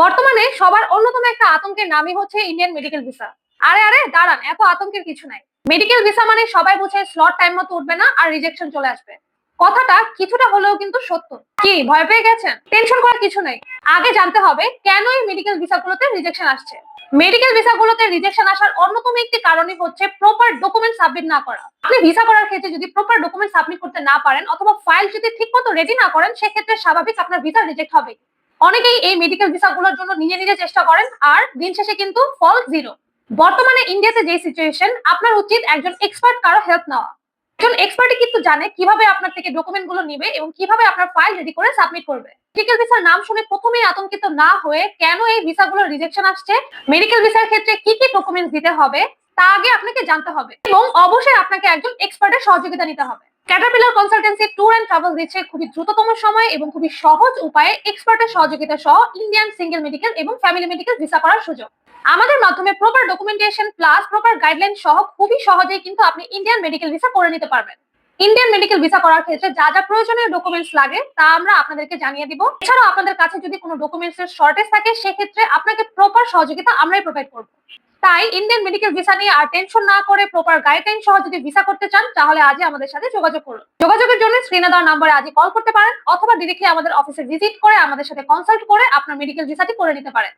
বর্তমানে সবার অন্যতম একটা আতঙ্কের নামই হচ্ছে ইন্ডিয়ান মেডিকেল ভিসা আরে আরে, দাঁড়ান, এত আতঙ্কের কিছু নাই। মেডিকেল ভিসা মানে সবাই বুঝে স্লট টাইম মতো উঠবে না আর রিজেকশন চলে আসবে। কথাটা কিছুটা হলেও কিন্তু সত্য। কি, ভয় পেয়ে গেছেন? টেনশন করার কিছু নাই। আগে জানতে হবে কেন এই মেডিকেল ভিসাগুলোতে রিজেকশন আসছে। মেডিকেল ভিসাগুলোতে রিজেকশন আসার অন্যতম একটি কারণই হচ্ছে প্রপার ডকুমেন্ট সাবমিট না করা। আপনি ভিসা করার ক্ষেত্রে যদি প্রপার ডকুমেন্ট সাবমিট করতে না পারেন অথবা ফাইল যদি ঠিকমতো রেডি না করেন, সেক্ষেত্রে স্বাভাবিক আপনার ভিসা রিজেক্ট হবে অনেকেই এই মেডিকেল ভিসাগুলোর জন্য নিজে নিজে চেষ্টা করেন, আর দিন শেষে কিন্তু ফল জিরো বর্তমানে ইন্ডিয়াতে যে সিচুয়েশন আপনার উচিত একজন এক্সপার্ট কারও হেল্প নেওয়া। একজন এক্সপার্টই কিন্তু জানে কীভাবে আপনার থেকে ডকুমেন্টগুলো নিবে এবং কীভাবে আপনার ফাইল রেডি করে সাবমিট করবে। মেডিকেল ভিসার নাম শুনে প্রথমেই আতঙ্কিত না হয়ে কেন এই ভিসাগুলো রিজেকশন আসছে মেডিকেল ভিসার ক্ষেত্রে কি কি ডকুমেন্টস দিতে হবে, তা আগে আপনাকে জানতে হবে এবং অবশ্যই আপনাকে একজন এক্সপার্টের সহযোগিতা নিতে হবে। Caterpillar consultancy tour and travel দিচ্ছে খুবই দ্রুততম সময় এবং খুবই সহজ উপায়ে এক্সপার্টের সহযোগিতা সহ ইন্ডিয়ান সিঙ্গেল মেডিকেল এবং ফ্যামিলি মেডিকেল ভিসা করার সুযোগ। আমাদের মাধ্যমে proper documentation plus proper guideline সহ খুবই সহজেই কিন্তু আপনি ইন্ডিয়ান মেডিকেল ভিসা করে নিতে পারবেন। ইন্ডিয়ান মেডিকেল ভিসা করার ক্ষেত্রে যা যা প্রয়োজনীয় ডকুমেন্টস লাগে, তা আমরা আপনাদেরকে জানিয়ে দিব। এছাড়াও আপনাদের কাছে যদি কোনো ডকুমেন্টস এর শর্টেজ থাকে, সেক্ষেত্রে আপনাকে প্রপার সহযোগিতা আমরাই প্রোভাইড করব। তাই ইন্ডিয়ান মেডিকেল ভিসা নিয়ে আর টেনশন না করে প্রপার গাইডলাইন সহ যদি ভিসা করতে চান, তাহলে আজই আমাদের সাথে যোগাযোগ করুন। যোগাযোগের জন্য স্ক্রিনে দেওয়া নাম্বারে আজই কল করতে পারেন, অথবা ডিরেক্টলি আমাদের অফিসে ভিজিট করে আমাদের সাথে কনসাল্ট করে আপনার মেডিকেল ভিসাটি করে নিতে পারেন।